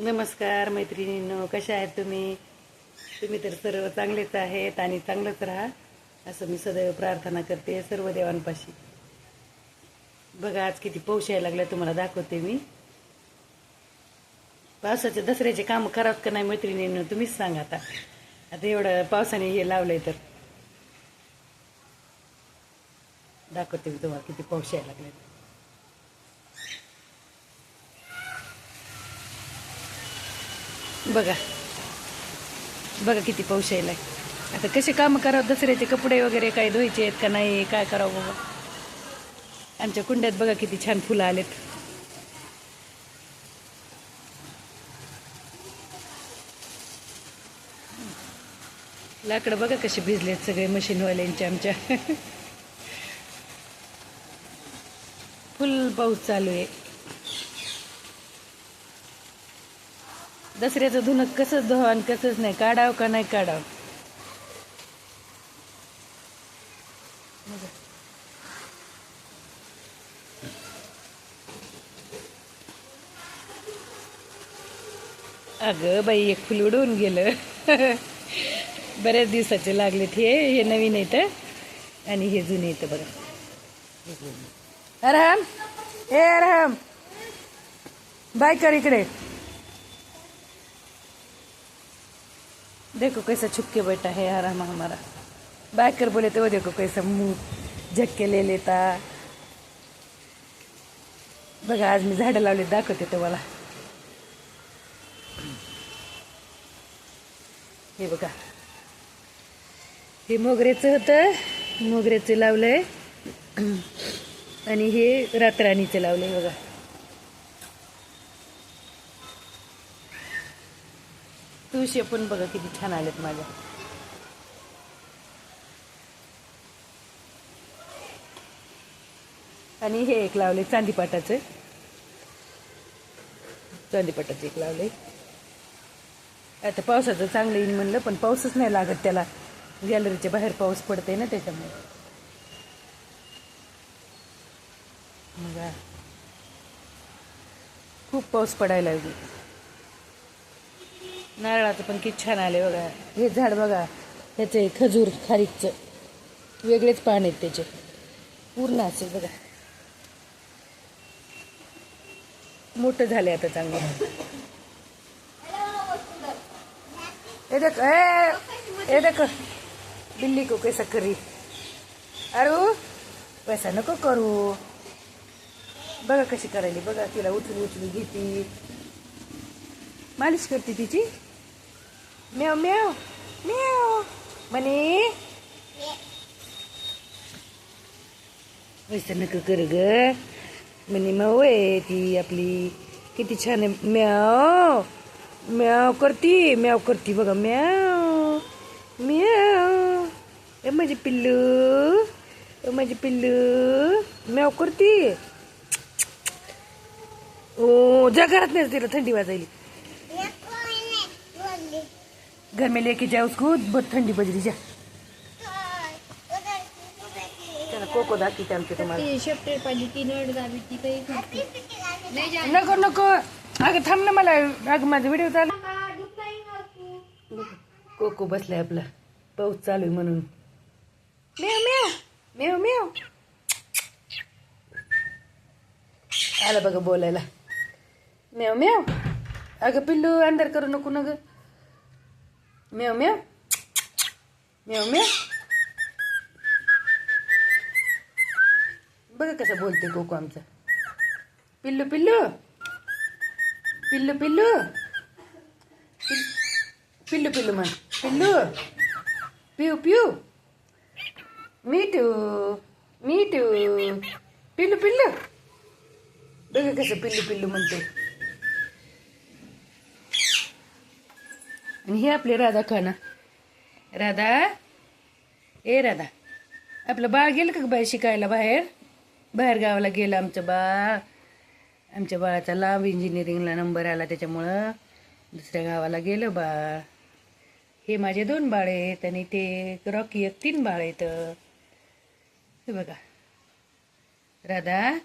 नमस्कार मैत्रिणींनो कशा आहेत तुम्ही? तुम्ही तर सर्व चांगलेच आहेत आणि चांगलंच राहा असं मी सदैव प्रार्थना करते सर्व देवांपाशी. बघा आज किती पाऊस यायला लागला तुम्हाला दाखवते मी. पावसाचे दसऱ्याचे काम करावं का नाही मैत्रिणींनो तुम्हीच सांगा आता. आता एवढं पावसाने हे लावलंय तर. दाखवते मी तुम्हाला किती पाऊस यायला लागले बघा. बघा किती पाऊस यायला आता कसे कामं करावं? दसऱ्याचे कपडे वगैरे काय धुवायचे आहेत का नाही? काय करावं बाबा? आमच्या कुंड्यात बघा किती छान फुलं आलेत. लाकडं बघा कसे भिजलेत सगळे मशीनवाल्यांचे आमच्या. फुल पाऊस चालू आहे. दसऱ्याचं धुणं कसंच धुवा आणि कसंच नाही काढावं का नाही काढावं? अगं बाई एक फुल उडून गेलं. बऱ्याच दिवसाचे लागलेत हे हे नवीन येतं आणि हे जुने येतं बघा अरहम ए अरहम. बाय कर इकडे. देखो कैसा छुपके बैठा है हराम हमारा बैक कर बोले तो देखो कैसा मुंह झटके ले लेता। बघा आज मी झाडं लावले दाखवते तुम्हाला. हे बघा. हे मोगऱ्याचं होतं मोगऱ्याचं लावलंय. आणि हे रातराणीचं लावलंय बघा. तुळशी पण बघा किती छान आलेत माझ्या. आणि हे एक लावले चांदीपाटाचं चांदीपाटाचं एक लावले. आता पावसाचं चांगलं येईन म्हणलं पण पाऊसच नाही लागत त्याला. गॅलरीच्या बाहेर पाऊस पडते ना त्याच्यामुळे. मग खूप पाऊस पडायला लागेल. नारळाचं पण किती छान आले बघा. हे झाड बघा ह्याचे खजूर खारीकचं. वेगळेच पान आहेत त्याचे. पूर्ण असेल बघा. मोठं झाले आता चांगलं. ये ए ये देख. बिल्ली को कैसा करी अरे पैसा नको करू. बघा कशी करायली बघा तिला उचलू उचलू घेती. मालिश करते तिची. म्याव म्याव म्याव म्हणे वैसा नको कर ग. म्हणे माऊ आहे ती आपली किती छान आहे. म्याव. म्याव करती. म्याव करती बघा. म्याव. म्याव. ए माझी पिल्लू. ए माझी पिल्लू. म्याव करती. ओ जा नाही तिला थंडी वाजायली. घर में लेके जाओ उसको बहुत ठंडी बज रही जा। चला कोको दाखवते आमचे तुम्हाला ती शेपटे पाहिजे ती नड गावी ती काही खाते नाही जा नको नको अगं थांब ना मला अगं माझा व्हिडिओ चालू। कोको बसलाय आपला पाऊस चालू आहे म्हणून. मेव मेव मेव मेव आला बघा बोलायला. मेव मेव अगं पिल्लू अंधार करू नको ना ग मेव मेव मेव मेव बघा कसं बोलते कोको आमचा पिल्लू पिल्लू पिल्लू पिल्लू पिल- पिल्लू पिल्लू म्हण पिल्लू पिऊ पिऊ मीटू मीटू पिल्लू पिल्लू बघा कसं पिल्लू पिल्लू म्हणते आणि हे आपले राधा खाना. राधा? ए राधा. आपलं बाळ गेलं का बाय शिकायला बाहेर? बाहेर गावाला गेलं आमचं बाळ. आमच्या बाळाचा लांब इंजिनिअरिंगला नंबर आला त्याच्यामुळं दुसऱ्या गावाला गेलं बाळ. हे माझे दोन बाळ आहेत आणि ते रॉकी एक तीन बाळ आहेत. हे बघा. राधा?